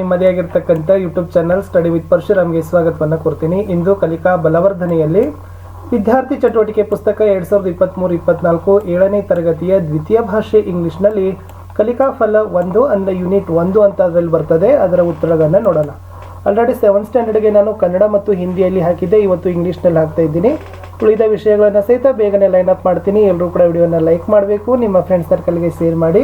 ನಿಮ್ಮದೇ ಆಗಿರ್ತಕ್ಕಂಥ YouTube channel study with ಪರಶುರಾಮ್ಗೆ ಸ್ವಾಗತವನ್ನು ಕೊಡ್ತೀನಿ. ಇಂದು ಕಲಿಕಾ ಬಲವರ್ಧನೆಯಲ್ಲಿ ವಿದ್ಯಾರ್ಥಿ ಚಟುವಟಿಕೆ ಪುಸ್ತಕ ಎರಡ್ ಸಾವಿರದ ಇಪ್ಪತ್ತ್ಮೂರು ಇಪ್ಪತ್ನಾಲ್ಕು ಏಳನೇ ತರಗತಿಯ ದ್ವಿತೀಯ ಭಾಷೆ ಇಂಗ್ಲಿಷ್ನಲ್ಲಿ ಕಲಿಕಾ ಫಲ ಒಂದು ಅಂದರೆ ಯೂನಿಟ್ ಒಂದು ಅಂತ ಅದರಲ್ಲಿ ಬರ್ತದೆ. ಅದರ ಉತ್ತರಗಳನ್ನು ನೋಡೋಣ. ಆಲ್ರೆಡಿ ಸೆವೆಂತ್ ಸ್ಟ್ಯಾಂಡರ್ಡ್ಗೆ ನಾನು ಕನ್ನಡ ಮತ್ತು ಹಿಂದಿಯಲ್ಲಿ ಹಾಕಿದ್ದೆ. ಇವತ್ತು ಇಂಗ್ಲೀಷ್ನಲ್ಲಿ ಹಾಕ್ತಾ ಇದ್ದೀನಿ. ಉಳಿದ ವಿಷಯಗಳನ್ನು ಸಹಿತ ಬೇಗನೆ ಲೈನ್ ಅಪ್ ಮಾಡ್ತೀನಿ. ಎಲ್ಲರೂ ಕೂಡ ವಿಡಿಯೋನ ಲೈಕ್ ಮಾಡಬೇಕು. ನಿಮ್ಮ ಫ್ರೆಂಡ್ಸ್ ಸರ್ಕಲ್ಗೆ ಶೇರ್ ಮಾಡಿ.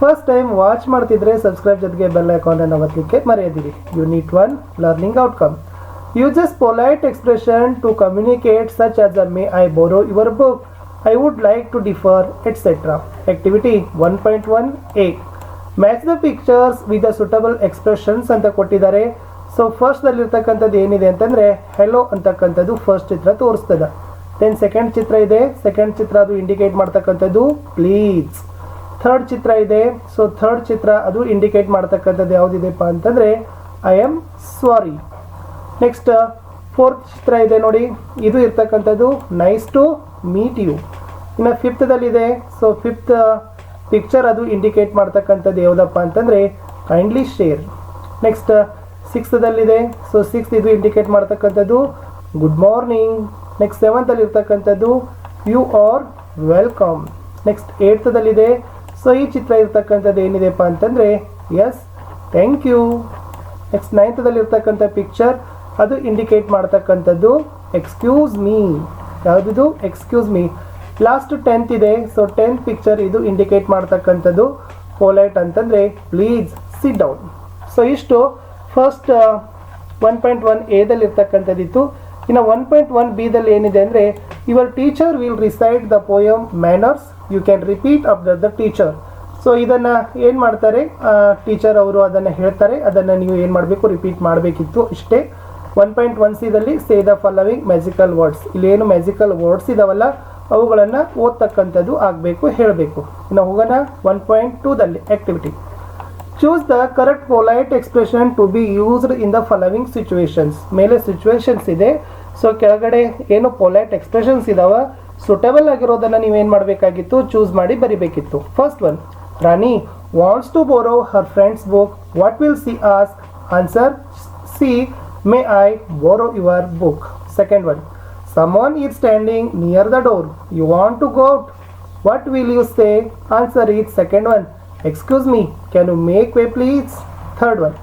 ಫಸ್ಟ್ ಟೈಮ್ ವಾಚ್ ಮಾಡ್ತಿದ್ರೆ ಸಬ್ಸ್ಕ್ರೈಬ್ ಜೊತೆಗೆ ಬೆಲ್ ಐಕಾನ್ ಒತ್ತಲಿಕ್ಕೆ ಮರೆಯದಿರಿ. Unit one learning outcome uses polite expression to communicate such as a may I borrow your book I would like to differ etcetera activity one point one A match the pictures with the suitable expressions ಅಂತ ಕೊಟ್ಟಿದ್ದಾರೆ. So ಫಸ್ಟ್ದಲ್ಲಿ ಇರ್ತಕ್ಕಂಥದ್ದು ಏನಿದೆ ಅಂತಂದರೆ hello ಅಂತಕ್ಕಂಥದ್ದು first ಚಿತ್ರ ತೋರಿಸ್ತದೆ. Then second ಚಿತ್ರ ಇದೆ. Second ಚಿತ್ರ ಅದು indicate ಮಾಡ್ತಕ್ಕಂಥದ್ದು ಪ್ಲೀಸ್ ಥರ್ಡ್ ಚಿತ್ರ ಇದೆ. ಸೊ ಥರ್ಡ್ ಚಿತ್ರ ಅದು ಇಂಡಿಕೇಟ್ ಮಾಡ್ತಕ್ಕಂಥದ್ದು ಯಾವುದಿದೆಪ್ಪ ಅಂತಂದರೆ I am sorry next fourth ಚಿತ್ರ ಇದೆ ನೋಡಿ. ಇದು ಇರ್ತಕ್ಕಂಥದ್ದು ನೈಸ್ ಟು ಮೀಟ್ ಯು ಇನ್ನು ಫಿಫ್ತದಲ್ಲಿದೆ ಸೊ ಫಿಫ್ತ್ ಪಿಕ್ಚರ್ ಅದು ಇಂಡಿಕೇಟ್ ಮಾಡ್ತಕ್ಕಂಥದ್ದು ಯಾವುದಪ್ಪ ಅಂತಂದರೆ ಕೈಂಡ್ಲಿ ಶೇರ್ ನೆಕ್ಸ್ಟ್ ಸಿಕ್ಸ್ತದಲ್ಲಿದೆ ಸೊ ಸಿಕ್ಸ್ತ್ ಇದು ಇಂಡಿಕೇಟ್ ಮಾಡ್ತಕ್ಕಂಥದ್ದು ಗುಡ್ ಮಾರ್ನಿಂಗ್ ನೆಕ್ಸ್ಟ್ ಸೆವೆಂತಲ್ಲಿ ಇರ್ತಕ್ಕಂಥದ್ದು ಯು ಆರ್ ವೆಲ್ಕಮ್ ನೆಕ್ಸ್ಟ್ ಏಯ್ತದಲ್ಲಿದೆ ಸೊ ಈ ಚಿತ್ರ ಇರ್ತಕ್ಕಂಥದ್ದು ಏನಿದೆಪ್ಪ ಅಂತಂದರೆ ಎಸ್ ಥ್ಯಾಂಕ್ ಯು ನೆಕ್ಸ್ಟ್ ನೈನ್ತದಲ್ಲಿ ಇರ್ತಕ್ಕಂಥ ಪಿಕ್ಚರ್ ಅದು ಇಂಡಿಕೇಟ್ ಮಾಡ್ತಕ್ಕಂಥದ್ದು ಎಕ್ಸ್ಕ್ಯೂಸ್ ಮೀ ಯಾವುದಿದು? ಎಕ್ಸ್ಕ್ಯೂಸ್ ಮೀ ಲಾಸ್ಟ್ ಟೆಂತ್ ಇದೆ. ಸೊ ಟೆಂತ್ ಪಿಕ್ಚರ್ ಇದು ಇಂಡಿಕೇಟ್ ಮಾಡ್ತಕ್ಕಂಥದ್ದು ಪೋಲೈಟ್ ಅಂತಂದರೆ ಪ್ಲೀಸ್ ಸಿಟ್ ಡೌನ್ ಸೊ ಇಷ್ಟು. ಫಸ್ಟ್ ಒನ್ ಪಾಯಿಂಟ್ ಒನ್ ಎದಲ್ಲಿ ಇರ್ತಕ್ಕಂಥದ್ದಿತ್ತು ಇನ್ನು ಒನ್ ಪಾಯಿಂಟ್ ಒನ್ ಬಿದಲ್ಲಿ ಏನಿದೆ ಅಂದರೆ your teacher will recite the poem manners you can repeat up the teacher so ಇದನ್ನು ಏನು ಮಾಡ್ತಾರೆ? ಟೀಚರ್ ಅವರು ಅದನ್ನು ಹೇಳ್ತಾರೆ. ಅದನ್ನು ನೀವು ಏನು ಮಾಡಬೇಕು? ರಿಪೀಟ್ ಮಾಡಬೇಕಿತ್ತು ಇಷ್ಟೇ one point one ಸಿದಲ್ಲಿ say the following magical words ಇಲ್ಲಿ ಏನು ಮ್ಯಾಜಿಕಲ್ ವರ್ಡ್ಸ್ ಇದಾವಲ್ಲ? ಅವುಗಳನ್ನು ಓದ್ತಕ್ಕಂಥದ್ದು ಆಗಬೇಕು, ಹೇಳಬೇಕು. ಇನ್ನು ಹೋಗೋಣ one point ಟೂದಲ್ಲಿ activity choose the correct polite expression to be used in the following situations ಮೇಲೆ ಸಿಚುವೇಶನ್ಸ್ ಇದೆ. ಸೊ ಕೆಳಗಡೆ ಏನು ಪೊಲೈಟ್ ಎಕ್ಸ್ಪ್ರೆಷನ್ಸ್ ಇದಾವೆ ಸುಟೇಬಲ್ ಆಗಿರೋದನ್ನ ನೀವು ಮಾಡಬೇಕಾಗಿತ್ತು? ಚೂಸ್ ಮಾಡಿ ಬರಿಬೇಕಿತ್ತು. First one Rani wants to borrow her friend's book what will she ask answer C may I borrow your book second one someone is standing near the door you want to go out what will you say answer is second one excuse me can you make way please third one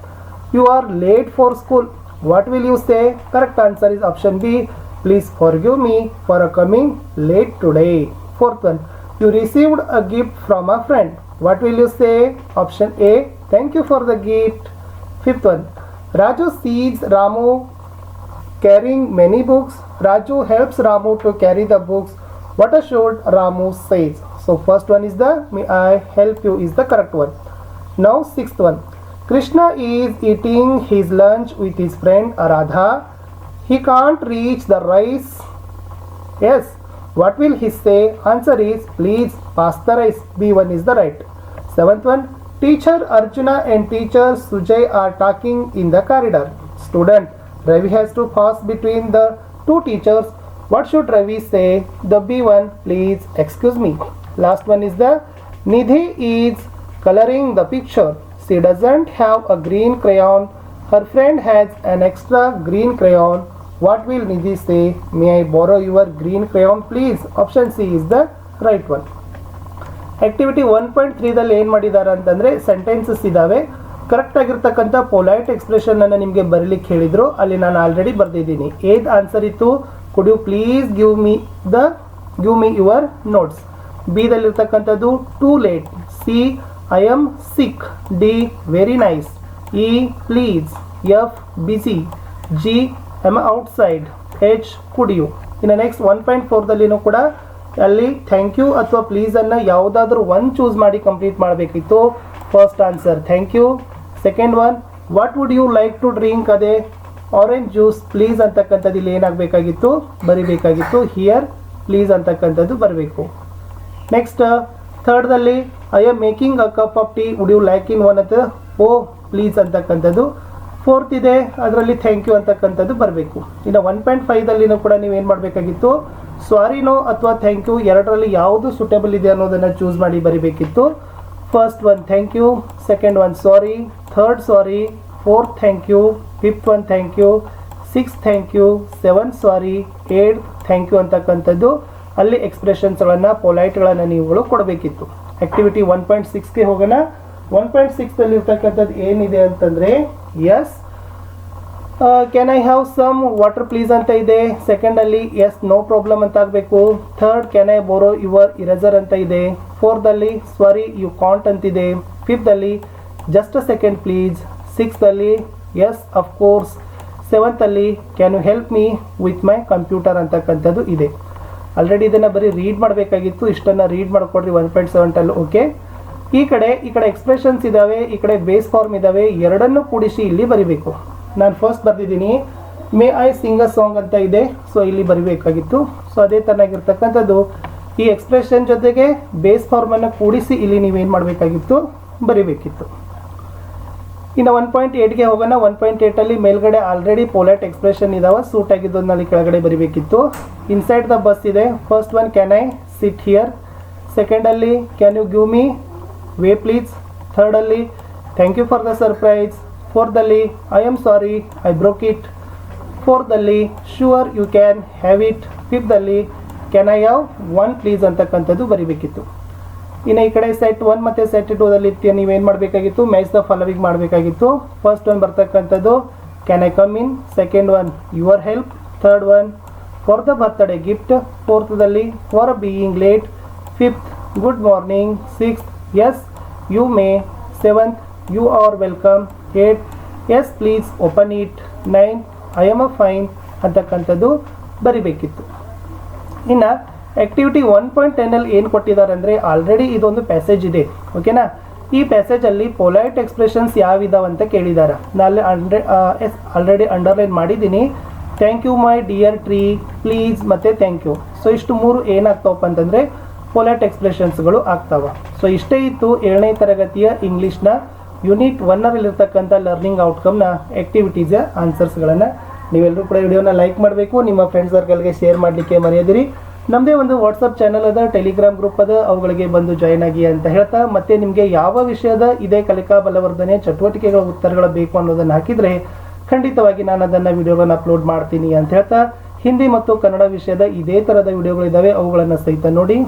you are late for school what will you say correct answer is option b please forgive me for coming late today fourth one you received a gift from a friend what will you say option a thank you for the gift fifth one raju sees ramu carrying many books. Raju helps Ramu to carry the books. What a should Ramu says. So first one is the may I help you is the correct one. Now sixth one. Krishna is eating his lunch with his friend Aradha. He can't reach the rice. Yes. What will he say? Answer is please pass the rice. B1 is the right. Seventh one. Teacher Arjuna and teacher Sujay are talking in the corridor. Student Ravi has to pass between the two teachers. What should Ravi say? The B1, please excuse me. Last one is the Nidhi is coloring the picture. She doesn't have a green crayon. Her friend has an extra green crayon. What will Nidhi say? May I borrow your green crayon, please? Option C is the right one. Activity one point ತ್ರೀದಲ್ಲಿ ಏನು ಮಾಡಿದ್ದಾರೆ ಅಂತಂದರೆ sentences ಇದ್ದಾವೆ correct ಆಗಿರ್ತಕ್ಕಂಥ polite ಎಕ್ಸ್ಪ್ರೆಷನನ್ನು ನಿಮಗೆ ಬರೀಲಿಕ್ಕೆ ಹೇಳಿದರು ಅಲ್ಲಿ ನಾನು ಆಲ್ರೆಡಿ ಬರೆದಿದ್ದೀನಿ ಏದ್ ಆನ್ಸರ್ ಇತ್ತು could you please give me the give me your notes ಬಿದಲ್ಲಿರ್ತಕ್ಕಂಥದ್ದು too late C I am sick D very nice E please F busy G am outside H could you ಇನ್ನು next one point ಫೋರ್ದಲ್ಲಿನೂ ಕೂಡ ಅಲ್ಲಿ thank you ಅಥವಾ ಪ್ಲೀಸನ್ನು ಯಾವುದಾದ್ರೂ one choose ಮಾಡಿ complete ಮಾಡಬೇಕಿತ್ತು. First answer thank you second one what would you like to drink ಅದೇ ಆರೆಂಜ್ ಜ್ಯೂಸ್ ಪ್ಲೀಸ್ ಅಂತಕ್ಕಂಥದ್ದು ಇಲ್ಲಿ ಏನಾಗಬೇಕಾಗಿತ್ತು? ಬರಿಬೇಕಾಗಿತ್ತು. ಹಿಯರ್ ಪ್ಲೀಸ್ ಅಂತಕ್ಕಂಥದ್ದು ಬರಬೇಕು. Next ಥರ್ಡ್ದಲ್ಲಿ I am making a cup of tea would you like in one ಅಂತ oh please ಅಂತಕ್ಕಂಥದ್ದು. Fourth ಇದೆ. ಅದರಲ್ಲಿ ಥ್ಯಾಂಕ್ ಯು ಅಂತಕ್ಕಂಥದ್ದು ಬರಬೇಕು. ಇನ್ನು ಒನ್ ಪಾಯಿಂಟ್ ಫೈವ್ದಲ್ಲಿನೂ ಕೂಡ ನೀವು ಏನು ಮಾಡಬೇಕಾಗಿತ್ತು? ಸಾರಿನೋ ಅಥವಾ ಥ್ಯಾಂಕ್ ಯು ಎರಡರಲ್ಲಿ ಯಾವುದು ಸುಟೇಬಲ್ ಇದೆ ಅನ್ನೋದನ್ನು ಚೂಸ್ ಮಾಡಿ ಬರೀಬೇಕಿತ್ತು. First one thank you second one sorry third sorry fourth thank you fifth one thank you six thank you seven sorry eight thank you ಅಂತಕ್ಕಂಥದ್ದು. ಅಲ್ಲಿ ಎಕ್ಸ್ಪ್ರೆಷನ್ಸ್ಗಳನ್ನು ಪೊಲೈಟ್ಗಳನ್ನು ನೀವುಗಳು ಕೊಡಬೇಕಿತ್ತು. ಆಕ್ಟಿವಿಟಿ ಒನ್ ಪಾಯಿಂಟ್ ಸಿಕ್ಸ್ಗೆ ಹೋಗೋಣ. ಒನ್ ಪಾಯಿಂಟ್ ಸಿಕ್ಸಲ್ಲಿ ಇರ್ತಕ್ಕಂಥದ್ದು ಏನಿದೆ ಅಂತಂದರೆ yes can I have some water please ಅಂತ ಇದೆ. ಸೆಕೆಂಡಲ್ಲಿ ಎಸ್ ನೋ ಪ್ರಾಬ್ಲಮ್ ಅಂತ ಆಗಬೇಕು. Third can I borrow your eraser ಅಂತ ಇದೆ. ಫೋರ್ದಲ್ಲಿ ಸಾರಿ ಯು ಕಾಂಟ್ ಅಂತಿದೆ ಫಿಫ್ತಲ್ಲಿ ಜಸ್ಟ್ ಅ ಸೆಕೆಂಡ್ ಪ್ಲೀಸ್ ಸಿಕ್ಸ್ತಲ್ಲಿ yes of course ಸೆವೆಂತಲ್ಲಿ can you help me with my computer ಅಂತಕ್ಕಂಥದ್ದು ಇದೆ. ಆಲ್ರೆಡಿ ಇದನ್ನು ಬರೀ ರೀಡ್ ಮಾಡಬೇಕಾಗಿತ್ತು. ಇಷ್ಟನ್ನು ರೀಡ್ ಮಾಡಿಕೊಡ್ರಿ ಒನ್ ಪಾಯಿಂಟ್ ಸೆವೆಂಟಲ್ಲಿ ಓಕೆ ಈ ಕಡೆ ಈ ಕಡೆ ಎಕ್ಸ್ಪ್ರೆಷನ್ಸ್ ಇದ್ದಾವೆ ಈ ಕಡೆ ಬೇಸ್ ಫಾರ್ಮ್ ಇದ್ದಾವೆ ಎರಡನ್ನೂ ಕೂಡಿಸಿ ಇಲ್ಲಿ ಬರಿಬೇಕು. ನಾನು ಫಸ್ಟ್ ಬರೆದಿದ್ದೀನಿ. May I sing a song ಅಂತ ಇದೆ. ಸೊ ಇಲ್ಲಿ ಬರಿಬೇಕಾಗಿತ್ತು. ಸೊ ಅದೇ ತರನಾಗಿರ್ತಕ್ಕಂಥದ್ದು. ಈ ಎಕ್ಸ್ಪ್ರೆಷನ್ ಜೊತೆಗೆ ಬೇಸ್ ಫಾರ್ಮನ್ನು ಕೂಡಿಸಿ ಇಲ್ಲಿ ನೀವೇನು ಮಾಡಬೇಕಾಗಿತ್ತು? ಬರಿಬೇಕಿತ್ತು. ಇನ್ನು ಒನ್ ಪಾಯಿಂಟ್ ಏಟ್ಗೆ ಹೋಗೋಣ. ಒನ್ ಪಾಯಿಂಟ್ ಏಟಲ್ಲಿ ಮೇಲ್ಗಡೆ ಆಲ್ರೆಡಿ ಪೋಲೈಟ್ ಎಕ್ಸ್ಪ್ರೆಷನ್ ಇದಾವೆ. ಸೂಟ್ ಆಗಿದ್ದು ಅಲ್ಲಿ ಕೆಳಗಡೆ ಬರಿಬೇಕಿತ್ತು. ಇನ್ಸೈಡ್ ದ ಬಸ್ ಇದೆ. First one can I sit here ಸೆಕೆಂಡಲ್ಲಿ can you give me way please ಥರ್ಡಲ್ಲಿ thank you for the surprise ಫೋರ್ದಲ್ಲಿ I am sorry I broke it ಫೋರ್ದಲ್ಲಿ sure you can have it ಫಿಫ್ತಲ್ಲಿ can I have one please ಅಂತಕ್ಕಂಥದ್ದು ಬರಿಬೇಕಿತ್ತು. ಇನ್ನು ಈ ಕಡೆ set one ಮತ್ತು set ಟೂದಲ್ಲಿ ನೀವೇನು ಮಾಡಬೇಕಾಗಿತ್ತು? Match the following ಮಾಡಬೇಕಾಗಿತ್ತು. ಫಸ್ಟ್ ಒನ್ ಬರ್ತಕ್ಕಂಥದ್ದು can I come in second one your help third one for the birthday gift ಫೋರ್ತದಲ್ಲಿ for being late fifth good morning six yes you may seventh you are welcome eight yes please open it nine I am a fine ಅಂತಕ್ಕಂಥದ್ದು ಬರಿಬೇಕಿತ್ತು. ಇನ್ನು activity one point ಟೆನ್ನಲ್ಲಿ ಏನು ಕೊಟ್ಟಿದ್ದಾರೆ ಅಂದರೆ already ಇದೊಂದು passage ಇದೆ ಓಕೆನಾ ಈ ಪ್ಯಾಸೇಜಲ್ಲಿ ಪೊಲೈಟ್ ಎಕ್ಸ್ಪ್ರೆಷನ್ಸ್ ಯಾವಿದಾವೆ ಅಂತ ಕೇಳಿದ್ದಾರೆ ನಾನು ಅಂಡ್ರೆ ಎಸ್ ಆಲ್ರೆಡಿ ಅಂಡರ್ಲೈನ್ ಮಾಡಿದ್ದೀನಿ. Thank you my dear tree please ಮತ್ತು ಥ್ಯಾಂಕ್ ಯು ಸೊ ಇಷ್ಟು ಮೂರು ಏನಾಗ್ತಾವಪ್ಪ ಅಂತಂದರೆ ಪೊಲೈಟ್ ಎಕ್ಸ್ಪ್ರೆಷನ್ಸ್ಗಳು ಆಗ್ತಾವ. ಸೊ ಇಷ್ಟೇ ಇತ್ತು ಏಳನೇ ತರಗತಿಯ ಇಂಗ್ಲೀಷ್ನ ಯೂನಿಟ್ ಒನ್ನರಲ್ಲಿರ್ತಕ್ಕಂಥ ಲರ್ನಿಂಗ್ ಔಟ್ಕಮ್ನ ಆ್ಯಕ್ಟಿವಿಟೀಸ್ ಆನ್ಸರ್ಸ್ಗಳನ್ನು ನೀವೆಲ್ಲರೂ ಕೂಡ ವಿಡಿಯೋನ ಲೈಕ್ ಮಾಡಬೇಕು. ನಿಮ್ಮ ಫ್ರೆಂಡ್ ಸರ್ಕಲ್ಗೆ ಶೇರ್ ಮಾಡಲಿಕ್ಕೆ ಮರೆಯದಿರಿ. ನಮ್ಮದೇ ಒಂದು ವಾಟ್ಸಪ್ ಚಾನಲ್ ಅದ ಟೆಲಿಗ್ರಾಮ್ ಗ್ರೂಪ್ ಅದ, ಅವುಗಳಿಗೆ ಬಂದು ಜಾಯ್ನ್ ಆಗಿ ಅಂತ ಹೇಳ್ತಾ, ಮತ್ತೆ ನಿಮಗೆ ಯಾವ ವಿಷಯದ ಇದೇ ಕಲಿಕಾ ಬಲವರ್ಧನೆ ಚಟುವಟಿಕೆಗಳ ಉತ್ತರಗಳು ಬೇಕು ಅನ್ನೋದನ್ನು ಹಾಕಿದರೆ ಖಂಡಿತವಾಗಿ ನಾನು ಅದನ್ನು ವಿಡಿಯೋಗಳನ್ನು ಅಪ್ಲೋಡ್ ಮಾಡ್ತೀನಿ ಅಂತ ಹೇಳ್ತಾ, ಹಿಂದಿ ಮತ್ತು ಕನ್ನಡ ವಿಷಯದ ಇದೇ ಥರದ ವಿಡಿಯೋಗಳಿದ್ದಾವೆ ಅವುಗಳನ್ನು ಸಹಿತ ನೋಡಿ.